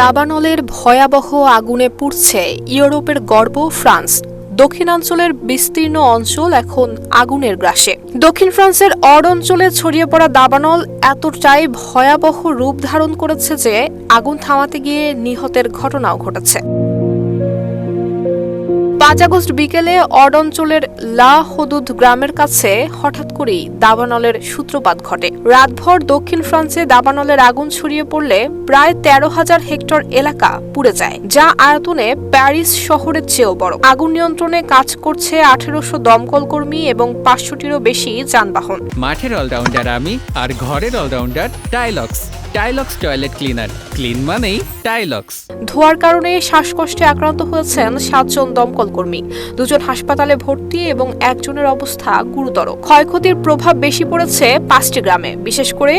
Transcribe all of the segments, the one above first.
দাবানলের ভয়াবহ আগুনে পুড়ছে ইউরোপের গর্ব ফ্রান্স। দক্ষিণাঞ্চলের বিস্তীর্ণ অঞ্চল এখন আগুনের গ্রাসে। দক্ষিণ ফ্রান্সের অড অঞ্চলে ছড়িয়ে পড়া দাবানল এতটাই ভয়াবহ রূপ ধারণ করেছে যে আগুন থামাতে গিয়ে নিহতের ঘটনাও ঘটেছে। পাঁচ আগস্ট বিকেলে অড অঞ্চলের লা হদুদ গ্রামের কাছে হঠাৎ করেই দাবানলের সূত্রপাত ঘটে। রাতভর দক্ষিণ ফ্রান্সে দাবানলের আগুন ছড়িয়ে পড়লে প্রায় তেরো হাজার হেক্টর এলাকা পুড়ে যায়, যা আয়তনে প্যারিস শহরের চেয়েও বড়। আগুন নিয়ন্ত্রণে কাজ করছে আঠেরোশো দমকল কর্মী এবং পাঁচশোটিরও বেশি যানবাহন। মাঠের অলরাউন্ডার আমি আর ঘরের allrounder Tylox Tylox toilet cleaner. Clean মানেই টাইলক্স ধোয়ার কারণে শ্বাসকষ্টে আক্রান্ত হয়েছেন সাতজন দমকল কর্মী। দুজন হাসপাতালে ভর্তি এবং একজনের অবস্থা গুরুতর। ক্ষয়ক্ষতির প্রভাব বেশি পড়েছে পাঁচটি গ্রামে। বিশেষ করে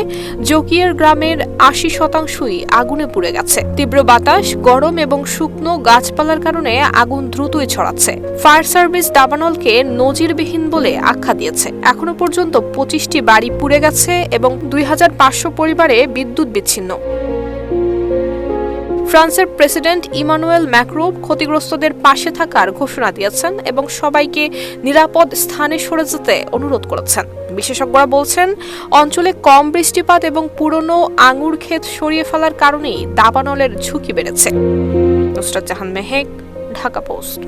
জকিয়ের গ্রামের আশি শতাংশই আগুনে পুড়ে গেছে। তীব্র বাতাস, গরম এবং শুকনো গাছপালার কারণে আগুন দ্রুতই ছড়াচ্ছে। ফায়ার সার্ভিস দাবানলকে নজিরবিহীন বলে আখ্যা দিয়েছে। এখনও পর্যন্ত পঁচিশটি বাড়ি পুড়ে গেছে এবং দুই হাজার পাঁচশো পরিবারে বিদ্যুৎ বিচ্ছিন্ন ফ্রান্সের প্রেসিডেন্ট ইমানুয়েল ম্যাক্রো ক্ষতিগ্রস্তদের পাশে থাকার ঘোষণা দিয়েছেন এবং সবাইকে নিরাপদ স্থানে সরে যেতে অনুরোধ করেছেন। বিশেষজ্ঞরা বলছেন, অঞ্চলে কম বৃষ্টিপাত এবং পুরনো আঙুর ক্ষেত সরিয়ে ফেলার কারণেই দাবানলের ঝুঁকি বেড়েছে। নুসরাত জাহান মেহেক, ঢাকা পোস্ট।